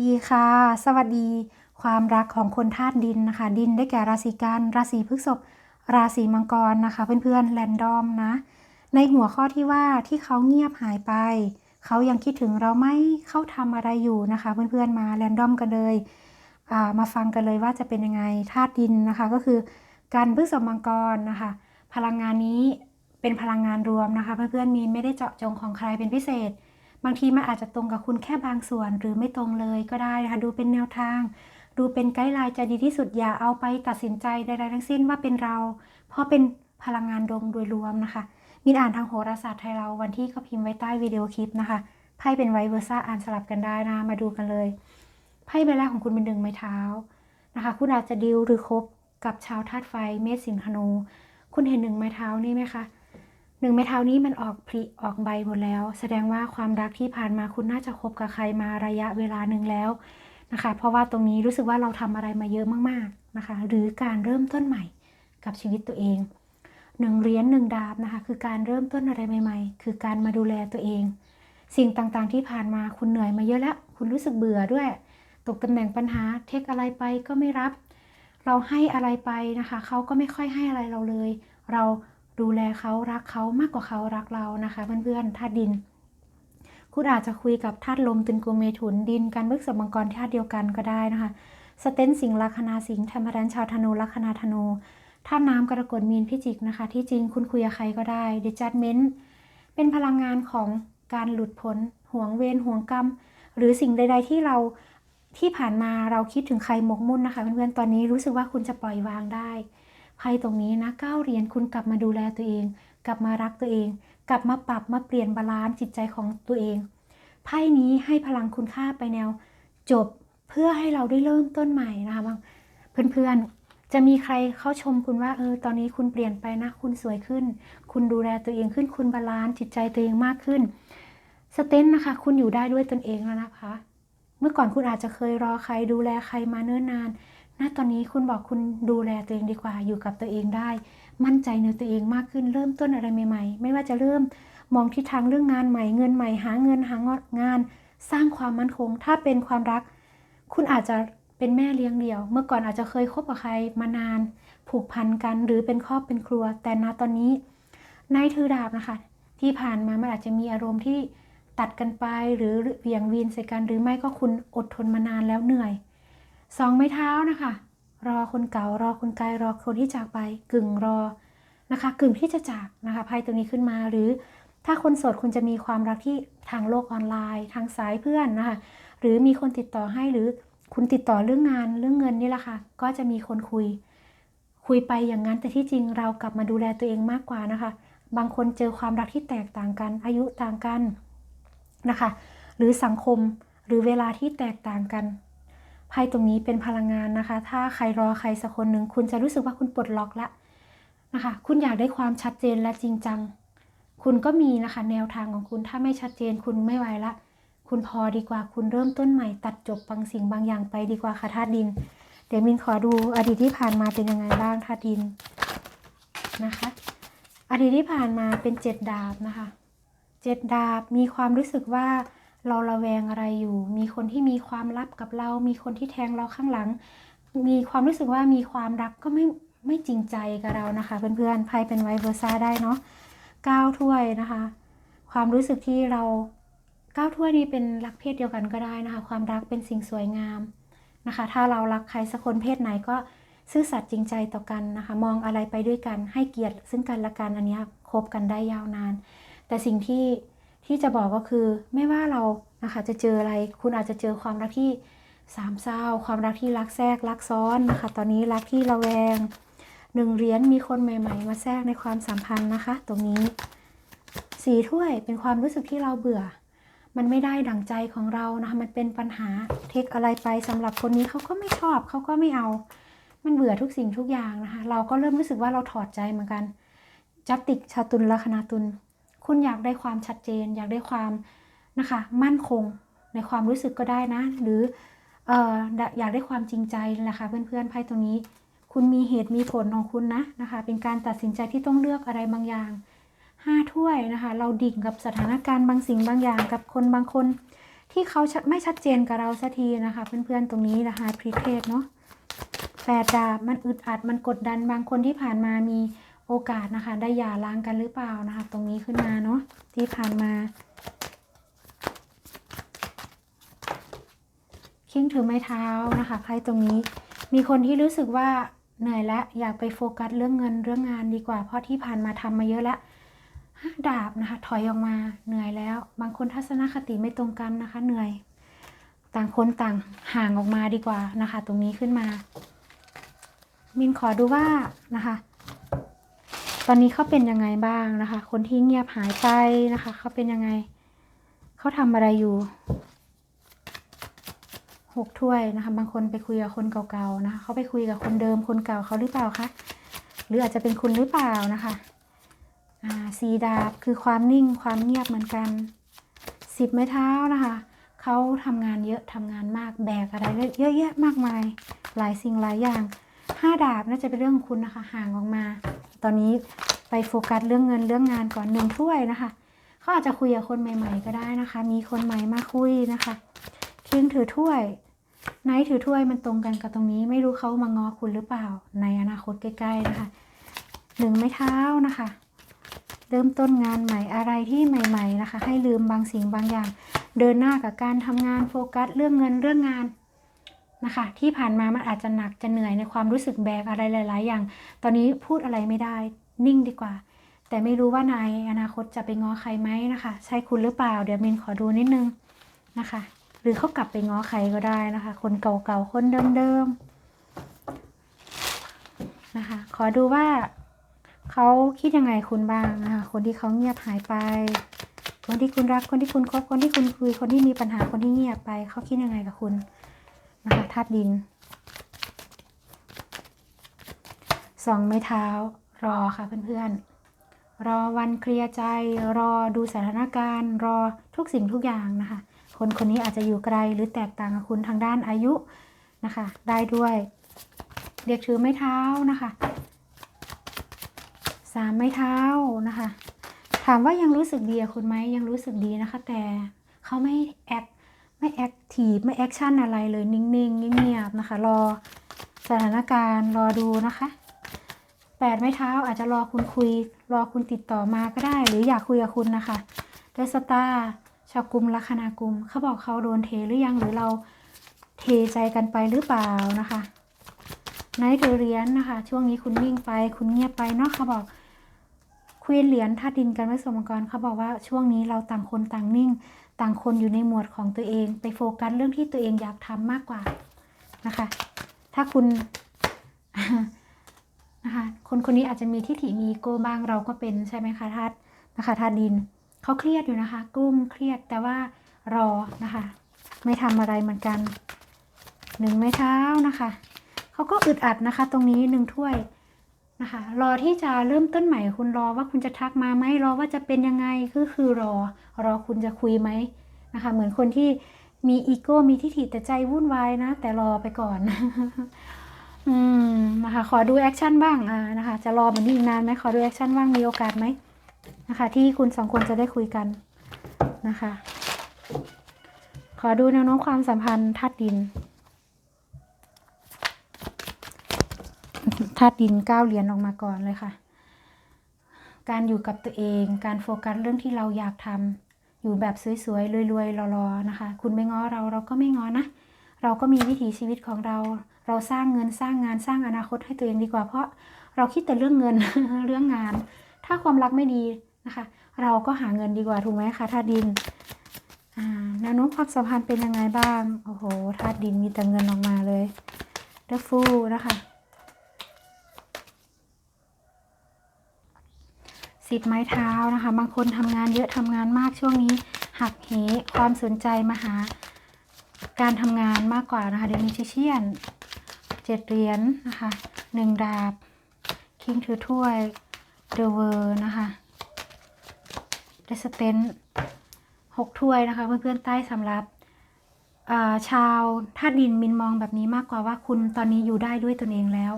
ดีค่ะ สวัสดี ความรักของคนธาตุดินนะคะ ดินได้แก่ราศีกัน ราศีพฤษภ ราศีมังกรนะคะ เพื่อนๆแรนดอมนะ ในหัวข้อที่ว่าที่เขาเงียบหายไป เขายังคิดถึงเราไหมเขาทำอะไรอยู่นะคะ เพื่อนๆมาแรนดอมกันเลยมาฟังกันเลยว่าจะเป็นยังไงธาตุดินนะคะก็คือการพฤษภมังกรนะคะ พลังงานนี้เป็นพลังงานรวมนะคะ เพื่อนๆมีไม่ได้เจาะจงของใครเป็นพิเศษ บางทีมันอาจจะตรงกับคุณแค่บางส่วนหรือไม่ตรงเลยก็ได้นะคะดูเป็นแนวทาง ดูเป็นไกด์ไลน์จะดีที่สุดอย่าเอาไปตัดสินใจใดๆทั้งสิ้นว่าเป็นเรา เพราะเป็นพลังงานดวงโดยรวมนะคะมินอ่านทางโหราศาสตร์ไทยเราวันที่ก็พิมพ์ไว้ใต้วิดีโอคลิปนะคะไพ่เป็นไวเวอร์ซ่าอ่านสลับกันได้นะมาดูกันเลยไพ่ใบแรกของคุณเป็นดึงไม้เท้านะคะ คุณอาจจะดิวหรือคบกับชาวธาตุไฟเมษสิงห์ธนู คุณเห็นหนึ่งไม้เท้านี่ไหมคะ หนึ่งไม้เท้านี้มันออกผลิออกใบหมดแล้ว แสดงว่าความรักที่ผ่านมาคุณน่าจะคบกับใครมาระยะเวลาหนึ่งแล้วนะคะ เพราะว่าตรงนี้รู้สึกว่าเราทำอะไรมาเยอะมากๆนะคะ หรือการเริ่มต้นใหม่กับชีวิตตัวเองหนึ่งเหรียญหนึ่งดาบนะคะ คือการเริ่มต้นอะไรใหม่ ๆ คือการมาดูแลตัวเอง สิ่งต่างๆที่ผ่านมาคุณเหนื่อยมาเยอะแล้วคุณรู้สึกเบื่อด้วย ตกตำแหน่งปัญหาเทคอะไรไปก็ไม่รับ เราให้อะไรไปนะคะเขาก็ไม่ค่อยให้อะไรเราเลย เรา ดูแลเขารักเขามากกว่าเขารักเรานะคะ เพื่อนๆธาตุดิน คุณอาจจะคุยกับธาตุลมตึงกุมเมถุนดินการบึกสมังกรธาตุเดียวกันก็ได้นะคะ สเตนสิงลัคนาสิงธรรมรันชาวธนูลัคนาธนูธาตุน้ำกรกฎมีนพิจิกนะคะ ที่จริงคุณคุยกับใครก็ได้เดจัดเมนต์เป็นพลังงานของการหลุดพ้นห่วงเวรห่วงกรรม หรือสิ่งใด ๆ ที่เราที่ผ่านมาเราคิดถึงใครหมกมุ่นนะคะเพื่อนๆตอนนี้รู้สึกว่าคุณจะปล่อยวางได้ ไพ่ตรงนี้นะก้าวเรียญคุณกลับมาดูแลตัวเอง กลับมารักตัวเอง กลับมาปรับมาเปลี่ยนบาลานซ์จิตใจของตัวเองไพ่นี้ให้พลังคุณค่าไปแนว จบเพื่อให้เราได้เริ่มต้นใหม่นะคะบางเพื่อนๆ จะมีใครเข้าชมคุณว่าเออตอนนี้คุณเปลี่ยนไปนะ คุณสวยขึ้น คุณดูแลตัวเองขึ้นคุณบาลานซ์จิตใจตัวเองมากขึ้นสเตนนะคะ คุณอยู่ได้ด้วยตนเองแล้วนะคะ เมื่อก่อนคุณอาจจะเคยรอใครดูแลใครมาเนิ่นนาน ณตอนนี้คุณบอกคุณดูแลตัวเองดีกว่า อยู่กับตัวเองได้ มั่นใจในตัวเองมากขึ้น เริ่มต้นอะไรใหม่ๆ ไม่ว่าจะเริ่มมองทิศทางเรื่องงานใหม่ เงินใหม่ หาเงินหางาน สร้างความมั่นคง ถ้าเป็นความรัก คุณอาจจะเป็นแม่เลี้ยงเดี่ยว เมื่อก่อนอาจจะเคยคบกับใครมานาน ผูกพันกัน หรือเป็นครอบเป็นครัว แต่ณตอนนี้นายถือดาบนะคะ ที่ผ่านมามันอาจจะมีอารมณ์ที่ตัดกันไปหรือเวียงวีนใส่กันหรือไม่ก็คุณอดทนมานานแล้วเหนื่อย สองไม้เท้านะคะ รอคนเก่ารอคนไกลรอคนที่จากไป กึ่งรอนะคะ กึ่งที่จะจากนะคะไพ่ตรงนี้ขึ้นมาหรือถ้าคนโสดคุณจะมีความรักที่ทางโลกออนไลน์ ทางสายเพื่อนนะคะหรือมีคนติดต่อให้หรือคุณติดต่อเรื่องงานเรื่องเงินนี่แหละค่ะ ก็จะมีคนคุย คุยไปอย่างนั้นแต่ที่จริงเรากลับมาดูแลตัวเองมากกว่านะคะ บางคนเจอความรักที่แตกต่างกัน อายุต่างกันนะคะ หรือสังคมหรือเวลาที่แตกต่างกัน ไพ่ตรงนี้เป็นพลังงานนะคะ ถ้าใครรอใครสักคนหนึ่งคุณจะรู้สึกว่าคุณปลดล็อกละนะคะ คุณอยากได้ความชัดเจนและจริงจัง คุณก็มีนะคะ แนวทางของคุณถ้าไม่ชัดเจนคุณไม่ไหวละ คุณพอดีกว่าคุณเริ่มต้นใหม่ ตัดจบบางสิ่งบางอย่างไปดีกว่าค่ะธาตุดิน เดี๋ยวมินขอดูอดีตที่ผ่านมาเป็นยังไงบ้างธาตุดินนะคะอดีตที่ผ่านมาเป็นเจ็ดดาบนะคะเจ็ดดาบมีความรู้สึกว่า เราระแวงอะไรอยู่ มีคนที่มีความลับกับเรา มีคนที่แทงเราข้างหลัง มีความรู้สึกว่ามีความรักก็ไม่ไม่จริงใจกับเรานะคะเพื่อนๆไพ่เป็นไวเวอร์ซ่าได้เนาะก้าวถ้วยนะคะ ความรู้สึกที่เราก้าวถ้วยนี้เป็นรักเพศเดียวกันก็ได้นะคะ ความรักเป็นสิ่งสวยงามนะคะ ถ้าเรารักใครสักคนเพศไหนก็ซื่อสัตย์จริงใจต่อกันนะคะ มองอะไรไปด้วยกันให้เกียรติซึ่งกันและกันอันนี้คบกันได้ยาวนาน แต่สิ่งที่ ที่จะบอกก็คือไม่ว่าเรานะคะจะเจออะไรคุณอาจจะเจอความรักที่สามเศร้า ความรักที่รักแทรกรักซ้อนนะคะ ตอนนี้รักที่ระแวงหนึ่งเหรียญมีคนใหม่ ๆ มาแทรกในความสัมพันธ์นะคะ ตรงนี้สีถ้วยเป็นความรู้สึกที่เราเบื่อ มันไม่ได้ดั่งใจของเรานะคะมันเป็นปัญหาเทคอะไรไปสำหรับคนนี้เขาก็ไม่ชอบเขาก็ไม่เอา มันเบื่อทุกสิ่งทุกอย่างนะคะ เราก็เริ่มรู้สึกว่าเราถอดใจเหมือนกันจับติกชาตุลลัคนาตุล คุณอยากได้ความชัดเจน อยากได้ความนะคะมั่นคงในความรู้สึกก็ได้นะ หรืออออยากได้ความจริงใจนะคะเพื่อนๆไพ่ตรงนี้ คุณมีเหตุมีผลของคุณนะนะคะ เป็นการตัดสินใจที่ต้องเลือกอะไรบางอย่างห้าถ้วยนะคะ เราดิ่งกับสถานการณ์บางสิ่งบางอย่างกับคนบางคน ที่เขาชัดไม่ชัดเจนกับเราสักทีนะคะ เพื่อนๆตรงนี้นะคะพรีเพศเนาะแปดดาบมันอึดอัดมันกดดันบางคนที่ผ่านมามี โอกาสนะคะ ได้หย่าร้างกันหรือเปล่านะคะ ตรงนี้ขึ้นมาเนาะที่ผ่านมา คิงถือไม้เท้านะคะไพ่ตรงนี้มีคนที่รู้สึกว่าเหนื่อยและอยากไปโฟกัสเรื่องเงินเรื่องงานดีกว่า เพราะที่ผ่านมาทำมาเยอะแล้วห้าดาบนะคะถอยออกมาเหนื่อยแล้ว บางคนทัศนคติไม่ตรงกันนะคะ เหนื่อย ต่างคนต่างห่างออกมาดีกว่านะคะ ตรงนี้ขึ้นมา มินขอดูว่านะคะ ตอนนี้เขาเป็นยังไงบ้างนะคะ คนที่เงียบหายไปนะคะ เขาเป็นยังไง เขาทำอะไรอยู่หกถ้วยนะคะ บางคนไปคุยกับคนเก่าๆนะคะ เขาไปคุยกับคนเดิมคนเก่าเขาหรือเปล่าคะหรืออาจจะเป็นคุณหรือเปล่านะคะอ่าสีดาบคือความนิ่งความเงียบเหมือนกันสิบไม้เท้านะคะเขาทำงานเยอะทำงานมากแบกอะไรเยอะแยะมากมาย หลายสิ่งหลายอย่าง ห้าดาบน่าจะเป็นเรื่องของคุณนะคะ ห่างออกมา ตอนนี้ไปโฟกัสเรื่องเงินเรื่องงานก่อนหนึ่งถ้วยนะคะเขาอาจจะคุยกับคนใหม่ ๆ ก็ได้นะคะ มีคนใหม่มาคุยนะคะคิงถือถ้วยไนท์ถือถ้วยมันตรงกันกับตรงนี้ ไม่รู้เขามางอคุณหรือเปล่า ในอนาคตใกล้ๆนะคะหนึ่งไม้เท้านะคะ เริ่มต้นงานใหม่อะไรที่ใหม่ ๆ นะคะ ให้ลืมบางสิ่งบางอย่าง เดินหน้ากับการทำงานโฟกัสเรื่องเงินเรื่องงาน นะคะ ที่ผ่านมามันอาจจะหนักจะเหนื่อยในความรู้สึกแบกอะไรหลาย ๆ อย่าง ตอนนี้พูดอะไรไม่ได้ นิ่งดีกว่า แต่ไม่รู้ว่าในอนาคตจะไปง้อใครไหมนะคะ ใช่คุณหรือเปล่า เดี๋ยวมินขอดูนิดนึงนะคะ หรือเขากลับไปง้อใครก็ได้นะคะ คนเก่าๆ คนเดิมๆนะคะ ขอดูว่าเขาคิดยังไงคุณบ้างนะคะ คนที่เขาเงียบหายไป คนที่คุณรัก คนที่คุณคบ คนที่คุณคุย คนที่มีปัญหา คนที่เงียบไป เขาคิดยังไงกับคุณ นะคะธาตุดินสองไม้เท้ารอค่ะเพื่อนๆ รอวันเคลียร์ใจ รอดูสถานการณ์ รอทุกสิ่งทุกอย่างนะคะ คนคนนี้อาจจะอยู่ไกลหรือแตกต่างกับคุณทางด้านอายุนะคะ ได้ด้วยเด็กถือไม้เท้านะคะสามไม้เท้านะคะ ถามว่ายังรู้สึกดีกับคุณไหมยังรู้สึกดีนะคะ แต่เขาไม่แอคไม่แอค ทีฟไม่แอคชั่นอะไรเลยนิ่งๆเงียบๆนะคะ รอสถานการณ์รอดูนะคะแปดไม้เท้าอาจจะรอคุณคุย รอคุณติดต่อมาก็ได้ หรืออยากคุยกับคุณนะคะเดสตาชาวกลุ่มลัคนากุมเขาบอกเขาโดนเทหรือยังหรือเราเทใจกันไปหรือเปล่านะคะไนท์ถือเหรียญนะคะ ช่วงนี้คุณนิ่งไป คุณเงียบไปเนาะเขาบอกควีนเหรียญธาตุดินกันไม่สมกรเขาบอกว่าช่วงนี้เราต่างคนต่างนิ่ง ต่างคนอยู่ในหมวดของตัวเอง ไปโฟกัสเรื่องที่ตัวเองอยากทำมากกว่านะคะ ถ้าคุณนะคะคนคนนี้อาจจะมีทิฏฐิมีโก้บ้างเราก็เป็นใช่ไหมคะธาตุนะคะธาตุดินเขาเครียดอยู่นะคะกุ้มเครียดแต่ว่ารอนะคะ ไม่ทำอะไรเหมือนกันหนึ่งไม้เท้านะคะเขาก็อึดอัดนะคะ ตรงนี้หนึ่งถ้วย นะคะ รอที่จะเริ่มต้นใหม่คุณรอว่าคุณจะทักมาไหมรอว่าจะเป็นยังไงก็คือรอ รอคุณจะคุยไหมนะคะ เหมือนคนที่มีอีโก้มีทิฐิแต่ใจวุ่นวายนะ แต่รอไปก่อน อืมนะคะ ขอดูแอคชั่นบ้างอ่านะคะ จะรอแบบนี้อีกนานไหมขอดูแอคชั่นบ้างมีโอกาสไหมนะคะ ที่คุณสองคนจะได้คุยกันนะคะ ขอดูแนวโน้มความสัมพันธ์ธาตุดิน ธาตุดินเก้าเหรียญออกมาก่อนเลยค่ะ การอยู่กับตัวเอง การโฟกัสเรื่องที่เราอยากทำอยู่แบบสวยๆรวยๆรอๆนะคะ คุณไม่ง้อเราเราก็ไม่ง้อนะ เราก็มีวิถีชีวิตของเรา เราสร้างเงินสร้างงานสร้างอนาคตให้ตัวเองดีกว่า เพราะเราคิดแต่เรื่องเงินเรื่องงาน ถ้าความรักไม่ดีนะคะ เราก็หาเงินดีกว่าถูกไหมคะธาตุดินอ่าแนวโน้มความสัมพันธ์เป็นยังไงบ้าง โอ้โหธาตุดินมีแต่เงินออกมาเลยเดฟูนะคะ สิบไม้เท้านะคะ บางคนทำงานเยอะทำงานมากช่วงนี้ หักเหความสนใจมาหา การทำงานมากกว่านะคะเดมิชิเชียนเจ็ดเหรียญนะคะหนึ่งดาบ คิงถือถ้วยเดเวอร์นะคะเดสเตนหกถ้วยนะคะ เพื่อนๆใต้สำหรับชาวธาตุดินมินมองแบบนี้มากกว่าว่าคุณตอนนี้อยู่ได้ด้วยตนเองแล้ว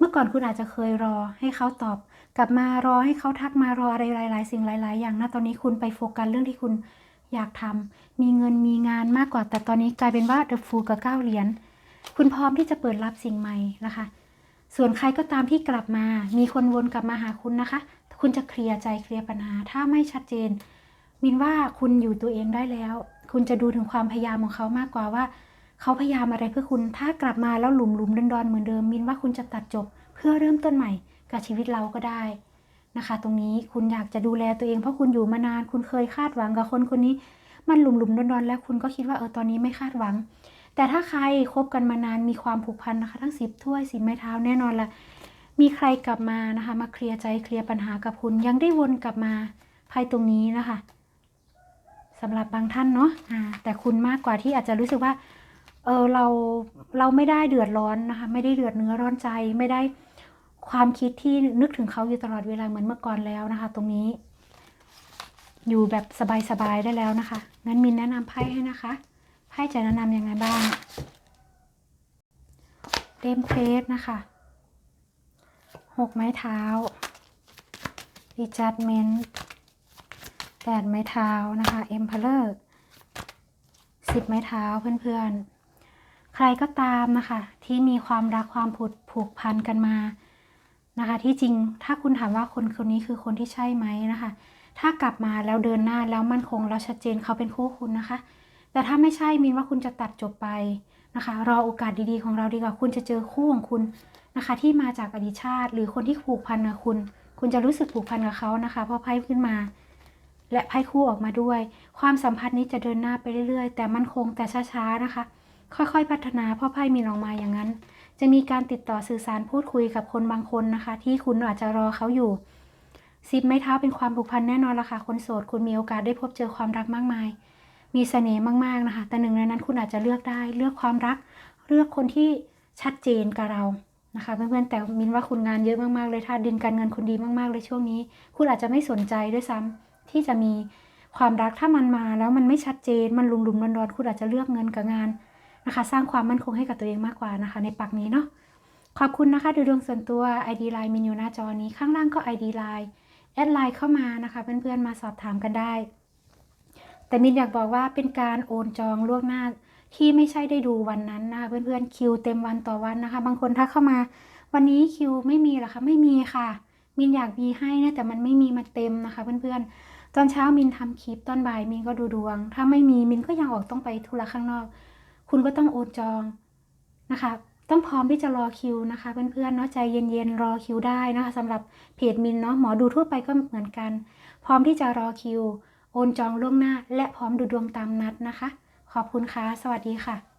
เมื่อก่อนคุณอาจจะเคยรอให้เขาตอบ กลับมารอให้เขาทักมารออะไรหลาย ๆ สิ่งหลาย ๆ อย่างนะตอนนี้คุณไปโฟกัสเรื่องที่คุณอยากทำมีเงินมีงานมากกว่า แต่ตอนนี้กลายเป็นว่า The Fool กับเก้าเหรียญคุณพร้อมที่จะเปิดรับสิ่งใหม่นะคะ ส่วนใครก็ตามที่กลับมา มีคนวนกลับมาหาคุณนะคะ คุณจะเคลียร์ใจเคลียร์ปัญหา ถ้าไม่ชัดเจน มินว่าคุณอยู่ตัวเองได้แล้ว คุณจะดูถึงความพยายามของเขามากกว่าว่า เขาพยายามอะไรเพื่อคุณถ้ากลับมาแล้วหลุมหลุมดอนดอนเหมือนเดิมมินว่าคุณจะตัดจบ เพื่อเริ่มต้นใหม่กับชีวิตเราก็ได้นะคะ ตรงนี้คุณอยากจะดูแลตัวเองเพราะคุณอยู่มานาน คุณเคยคาดหวังกับคนคนนี้ มันหลุมหลุมดอนดอนแล้วคุณก็คิดว่าเออตอนนี้ไม่คาดหวัง แต่ถ้าใครคบกันมานานมีความผูกพันนะคะ ทั้งสิบถ้วยสิบไม้เท้าแน่นอนละมีใครกลับมานะคะ มาเคลียร์ใจเคลียร์ปัญหากับคุณยังได้วนกลับมาไพ่ตรงนี้นะคะสำหรับบางท่านเนาะอ่าแต่คุณมากกว่าที่อาจจะรู้สึกว่า เออเราเราไม่ได้เดือดร้อนนะคะ ไม่ได้เดือดเนื้อร้อนใจไม่ได้ความคิดที่นึกถึงเขาอยู่ตลอดเวลาเหมือนเมื่อก่อนแล้วนะคะ ตรงนี้ อยู่แบบสบายๆได้แล้วนะคะงั้นมินแนะนำไพ่ให้นะคะไพ่จะแนะนำยังไงบ้างเดมเพสนะคะหกไม้เท้ารีจัดเมนแปดไม้เท้านะคะเอ็มพเลอร์สิบไม้เท้าเพื่อนๆ รก็ตามนะคะ ที่มีความรักความผูกผูกพันกันมานะคะ ที่จริงถ้าคุณถามว่าคนคนนี้คือคนที่ใช่ไหมนะคะ ถ้ากลับมาแล้วเดินหน้าแล้วมั่นคงแล้วชัดเจนเขาเป็นคู่คุณนะคะ แต่ถ้าไม่ใช่มินว่าคุณจะตัดจบไปนะคะ รอโอกาสดีๆของเราดีกว่าคุณจะเจอคู่ของคุณนะคะ ที่มาจากอดีตชาติ หรือคนที่ผูกพันกับคุณ คุณจะรู้สึกผูกพันกับเขานะคะเพราะไพ่ขึ้นมา และไพ่คู่ออกมาด้วย ความสัมพันธ์นี้จะเดินหน้าไปเรื่อยๆ แต่มั่นคงแต่ช้าๆนะคะ ค่อยๆ พัฒนาพราะไพ่มีออกมาอย่างนั้น จะมีการติดต่อสื่อสารพูดคุยกับคนบางคนนะคะ ที่คุณอาจจะรอเขาอยู่ซิปไม้เท้าเป็นความผูกพันแน่นอนละค่ะคนโสดคุณมีโอกาสได้พบเจอความรักมากมาย มีเสน่ห์มากๆนะคะ แต่หนึ่งในนั้นคุณอาจจะเลือกได้ เลือกความรัก เลือกคนที่ชัดเจนกับเรานะคะเพื่อนๆแต่มินว่าคุณงานเยอะมากๆเลยถ้าดินการเงินคุณดีมากๆเลยช่วงนี้ คุณอาจจะไม่สนใจด้วยซ้ำที่จะมีความรักถ้ามันมาแล้วมันไม่ชัดเจนมันลุมลุมๆดอนๆคุณอาจจะเลือกเงินกับงาน นะคะ สร้างความมั่นคงให้กับตัวเองมากกว่านะคะ ในปักนี้เนาะขอบคุณนะคะดูดวงส่วนตัว ID Line มินอยู่หน้าจอนี้ข้างล่างก็ ID Line แอดไลน์เข้ามานะคะเพื่อนๆมาสอบถามกันได้ แต่มินอยากบอกว่าเป็นการโอนจองล่วงหน้าที่ไม่ใช่ได้ดูวันนั้นนะคะเพื่อนๆคิวเต็มวันต่อวันนะคะ บางคนทักเข้ามา วันนี้คิวไม่มีหรอคะไม่มีค่ะ มินอยากมีให้นะแต่มันไม่มีมาเต็มนะคะเพื่อนๆตอนเช้ามินทำคลิปตอนบ่ายมินก็ดูดวง ถ้าไม่มีมินก็ยังออกต้องไปธุระข้างนอก คุณก็ต้องโอนจองนะคะ ต้องพร้อมที่จะรอคิวนะคะ เพื่อนๆเนาะใจเย็นๆรอคิวได้นะคะสำหรับเพจมินเนาะหมอดูทั่วไปก็เหมือนกัน พร้อมที่จะรอคิว โอนจองล่วงหน้า และพร้อมดูดวงตามนัดนะคะ ขอบคุณค่ะสวัสดีค่ะ